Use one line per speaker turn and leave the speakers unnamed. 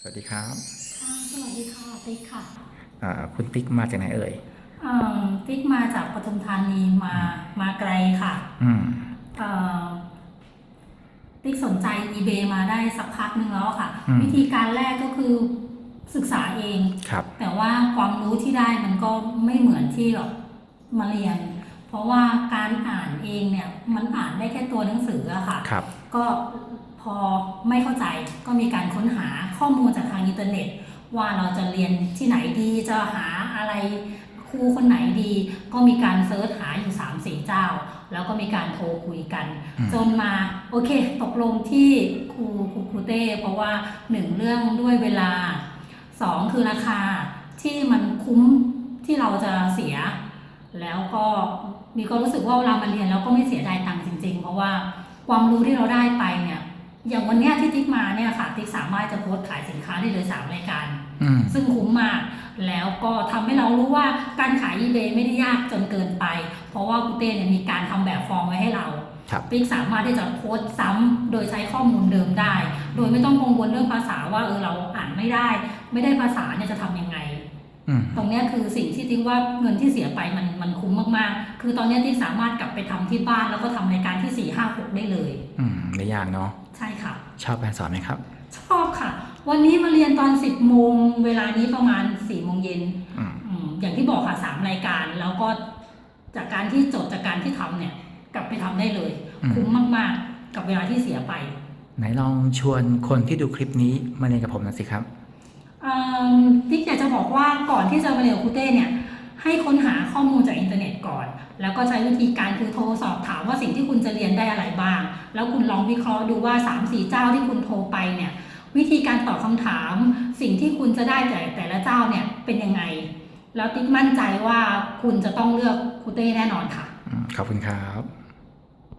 สวัสดีครับ
ค่ะสวัสดีค่ะติ๊กค่ะ
อ่าคุณติ๊กมาจากไหนเอ่ย
เอ่อติ๊กมาจากปทุมธานีมามาไกลค่ะ
อืม
เอ่อติ๊กสนใจ eBay มาได้สักพักหนึ่งแล้วค่ะ
อืม
วิธีการแรกก็คือศึกษาเอง
ครับ
แต่ว่าความรู้ที่ได้มันก็ไม่เหมือนที่แบบมาเรียน เพราะว่าการอ่านเองเนี่ยมันอ่านได้แค่ตัวหนังสืออะค่ะ
ครับ
ก็พ อไม่เข้าใจก็มีการค้นหาข้อมูลจากทางอินเทอร์เน็ต ว่าเราจะเรียนที่ไหนดีจะหาอะไรครูคนไหนดี ก็มีการเซิร์ชหาอยู่3ามสี่เจ้า แล้วก็มีการโทรคุยกัน
อืม
จนมาโอเค ตกลงที่ครูครูครูเต้เพราะว่าหนึ่งเรื่องด้วยเวลาสองคือราคาที่มันคุ้มที่เราจะเสีย แล้วก็มีก็รู้สึกว่าเวลามาเรียนแล้วก็ไม่เสียดายตังค์จริง ๆ เพราะว่าความรู้ที่เราได้ไปเนี่ย อย่างวันเนี้ยที่ติ๊กมาเนี่ยค่ะติ๊กสามารถจะโพสต์ขายสินค้าได้เลยสามรายการ
อืม
ซึ่งคุ้มมาก แล้วก็ทำให้เรารู้ว่าการขาย eBay ไม่ได้ยากจนเกินไป เพราะว่าคุณเต้เนี่ยมีการทำแบบฟอร์มไว้ให้เรา
ครับ
ติ๊กสามารถที่จะโพสต์ซ้ำโดยใช้ข้อมูลเดิมได้ โดยไม่ต้องกังวลเรื่องภาษาว่าเออเราอ่านไม่ได้ ไม่ได้ภาษาเนี่ยจะทำยังไง
อืม
ตรงเนี้ยคือสิ่งที่ติ๊กว่าเงินที่เสียไปมันมันคุ้มมากๆ คือตอนเนี้ยติ๊กสามารถกลับไปทำที่บ้านแล้วก็ทำรายการที่4ี่ห้าหกได้เลย
อืมไม่ยากเนาะ
ใช่ค่ะ
ชอบการสอนไหมครับ
ชอบค่ะ วันนี้มาเรียนตอน10โมงเวลานี้ประมาณ4โมงเย็น
อืม
อืมอย่างที่บอกค่ะสามรายการ แล้วก็จากการที่จดจากการที่ทำเนี่ย กลับไปทำได้เลยคุ้มมากๆ กับเวลาที่เสียไป
ไหนลองชวนคนที่ดูคลิปนี้มาเรียนกับผมหน่อยสิครับ
เอิ่มติ๊กอยากจะบอกว่าก่อนที่จะมาเรียนกับครูเต้เนี่ย ให้ค้นหาข้อมูลจากอินเทอร์เน็ตก่อน แล้วก็ใช้วิธีการคือโทรสอบถามว่า สิ่งที่คุณจะเรียนได้อะไรบ้าง แล้วคุณลองวิเคราะห์ดูว่า 3 4 เจ้าที่คุณโทรไปเนี่ยวิธีการตอบคำถาม สิ่งที่คุณจะได้แต่แต่ละเจ้าเนี่ยเป็นยังไง แล้วติ๊กมั่นใจว่าคุณจะต้องเลือกครูเต้แน่นอนค่ะ
ขอบคุณครับ